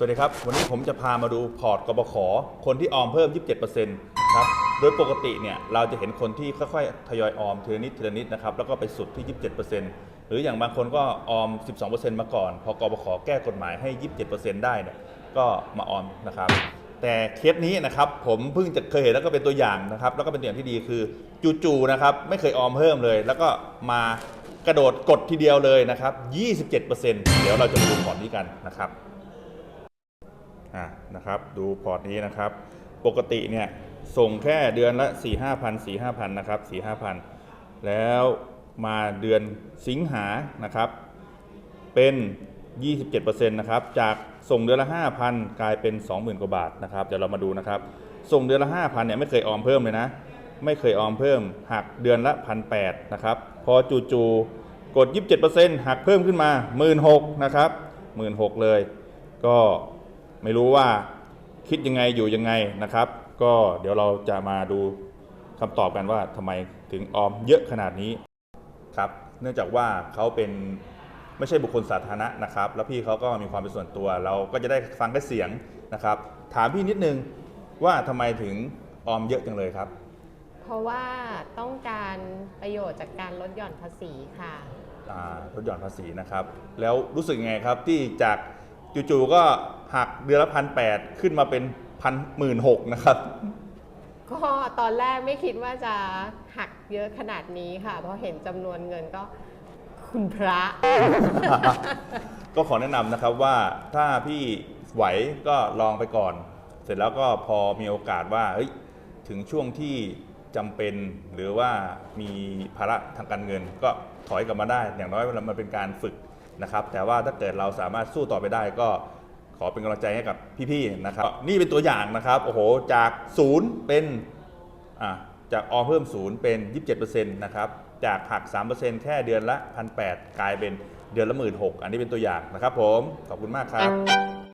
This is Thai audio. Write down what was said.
สวัสดีครับ วันนี้ผมจะพามาดูพอร์ตกบข คนที่ออมเพิ่ม 27%ครับ โดยปกติเนี่ยเราจะเห็นคนที่ค่อยๆ ทยอยออมทีละนิดทีละนิดนะครับ แล้วก็ไปสุดที่ 27%หรืออย่างบางคนก็ออม 12%มาก่อน พอกบข แก้กฎหมายให้ 27%ได้เนี่ยก็มาออมนะครับ แต่เคสนี้นะครับผมเพิ่งจะเคยเห็นแล้วก็เป็นตัวอย่างนะครับ แล้วก็เป็นตัวอย่างที่ดีคือจู่ๆนะครับไม่เคยออมเพิ่มเลย แล้วก็มากระโดดกดทีเดียวเลยนะครับ 27%เดี๋ยวเราจะมาดูพอร์ตนี้กันนะครับ อะนะครับดูพอร์ตนี้นะครับ ปกติเนี่ยส่งแค่เดือนละ 4 5 0 0 0 4 5 0 0 0 นะครับ4 5 0 0 0 แล้วมาเดือนสิงหานะครับ เป็น 27%นะครับ จากส่งเดือนละ 5,000 กลายเป็น 20,000 กว่าบาทนะครับ เดี๋ยวเรามาดูนะครับ ส่งเดือนละ 5,000 เนี่ยไม่เคยออมเพิ่มเลยนะ ไม่เคยออมเพิ่ม หักเดือนละ 1,800 นะครับ พอจู่ๆกด 27%หักเพิ่มขึ้นมา 16,000 นะครับ 16,000 เลย ก็ ไม่รู้ว่าคิดยังไงอยู่ยังไงนะครับ ก็เดี๋ยวเราจะมาดูคำตอบกันว่าทำไมถึงออมเยอะขนาดนี้ครับเนื่องจากว่าเขาเป็นไม่ใช่บุคคลสาธารณะนะครับ แล้วพี่เขาก็มีความเป็นส่วนตัว เราก็จะได้ฟังแค่เสียงนะครับ ถามพี่นิดนึงว่าทำไมถึงออมเยอะจังเลยครับ เพราะว่าต้องการประโยชน์จากการลดหย่อนภาษีค่ะอ่าลดหย่อนภาษีนะครับ แล้วรู้สึกยังไงครับที่จากจู่ๆก็ หักเดือนละพันแปดขึ้นมาเป็นพันหมื่นหกนะครับ ก็ตอนแรกไม่คิดว่าจะหักเยอะขนาดนี้ค่ะ เพราะเห็นจำนวนเงินก็คุณพระ ก็ขอแนะนำนะครับว่าถ้าพี่ไหวก็ลองไปก่อน เสร็จแล้วก็พอมีโอกาสว่าเฮ้ยถึงช่วงที่จำเป็นหรือว่ามีภาระทางการเงิน ก็ถอยกลับมาได้ อย่างน้อยมันเป็นการฝึกนะครับ แต่ว่าถ้าเกิดเราสามารถสู้ต่อไปได้ก็ ขอเป็นกำลังใจให้กับพี่ๆนะครับ นี่เป็นตัวอย่างนะครับโอ้โหจากศูนย์เป็นอ่าจากออมเพิ่มศูนย์เป็น 27%นะครับจากหัก 3%แค่เดือนละ 1,800 กลายเป็นเดือนละ 16,000อันนี้เป็นตัวอย่างนะครับผม ขอบคุณมากครับ